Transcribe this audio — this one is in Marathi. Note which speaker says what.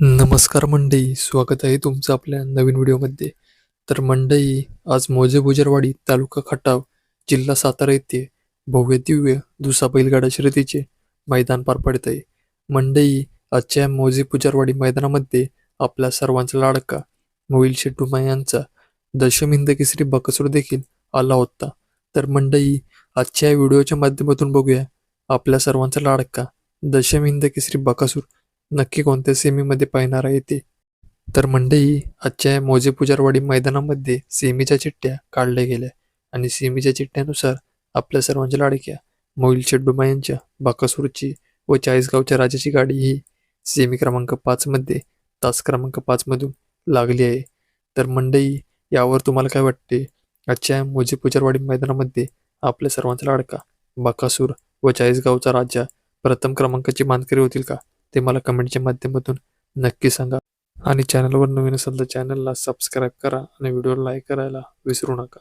Speaker 1: नमस्कार मंडई स्वागत आहे तुमचं आपल्या नवीन व्हिडिओमध्ये. तर मंडई आज मोजे बुजरवाडी तालुका खटाव जिल्हा सातारा येथे भव्य दिव्य दुसा बैलगाडा शर्यतीचे मैदान पार पडत आहे मंडई आजच्या मोजे पुजारवाडी मैदानामध्ये आपल्या सर्वांचा लाडका मोईल शेट्टूमा यांचा दशमिंद केसरी बकसूर देखील आला होता. तर मंडई आजच्या व्हिडिओच्या माध्यमातून बघूया आपल्या सर्वांचा लाडका दशमिंद केसरी बकासूर नक्की कोणत्या सेमीमध्ये पाहणार आहे ते? तर मंडई आजच्या मोजे पुजारवाडी मैदानामध्ये सेमीच्या चिठ्ठ्या काढल्या गेल्या आणि सेमीच्या चिठ्ठ्यानुसार आपल्या सर्वांच्या लाडक्या मोईल शेड्डुमा यांच्या बाकासूरची व चाळीसगावच्या राजाची गाडी ही सेमी क्रमांक पाचमध्ये तास क्रमांक पाचमधून लागली आहे. तर मंडई यावर तुम्हाला काय वाटते? आजच्या मोजे पुजारवाडी मैदानामध्ये आपल्या सर्वांचा लाडका बाकासूर व चाळीसगावचा राजा प्रथम क्रमांकाची मानकरी होतील का? ते मला कमेंटच्या माध्यमातून नक्की सांगा. आणि चॅनलवर नवीन असेल तर चॅनलला सबस्क्राईब करा आणि व्हिडिओ लाईक करायला विसरू नका.